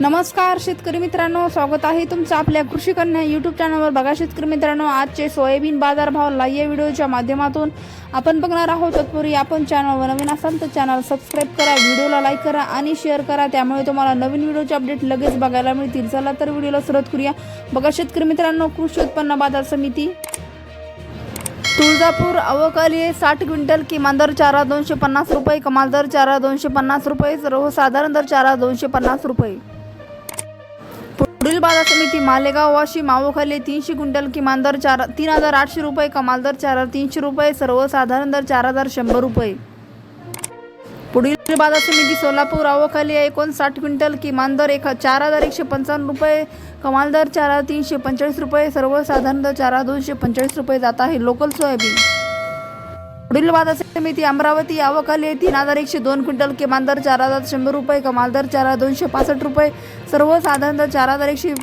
नमस्कार शेतकरी मित्रांनो. स्वागत आहे तुमचं आपल्या कृषी कन्या यूट्यूब चॅनलवर बघा शेतकरी मित्रांनो आजचे सोयाबीन बाजारभाव लाईव्ह या व्हिडिओच्या माध्यमातून आपण बघणार आहोत तत्पूर्वी आपण चॅनलवर नवीन असाल तर चॅनल सबस्क्राईब करा व्हिडिओला लाईक करा आणि शेअर करा. त्यामुळे तुम्हाला नवीन व्हिडिओचे अपडेट लगेच बघायला मिळतील. चला तर व्हिडिओला सुरुवात करूया. बघा शेतकरी मित्रांनो कृषी उत्पन्न बाजार समिती. तुळजापूर अवकाली साठ क्विंटल किमान दर चारा दोनशे पन्नास रुपये कमाल दर चारा दोनशे पन्नास रुपये सर्वसाधारण दर चारा दोनशे पन्नास रुपये. पुढील बाजार समिती मालेगाव वाशिम मावोखाली तीनशे क्विंटल किमान दर चार तीन हजार आठशे रुपये कमाल दर चार हजार तीनशे रुपये सर्वसाधारण दर चार हजार शंभर रुपये. पुढील बाजार समिती सोलापूर आवाखाली एकोणसाठ क्विंटल किमान दर एक चार हजार एकशे पंचावन्न रुपये कमाल दर चार हजार तीनशे पंचेचाळीस रुपये सर्वसाधारण दर चार हजार दोनशे पंचेचाळीस रुपये जात आहे. Local soybean. पुढील बाजार समिती अमरावती आवकाली तीन हजार एकशे दोन क्विंटल किमान दर चार हजार शंभर रुपये कमाल दर चार हजार दोनशे पासष्ट रुपये. सर्वसाधारण दर चार हजार एकशे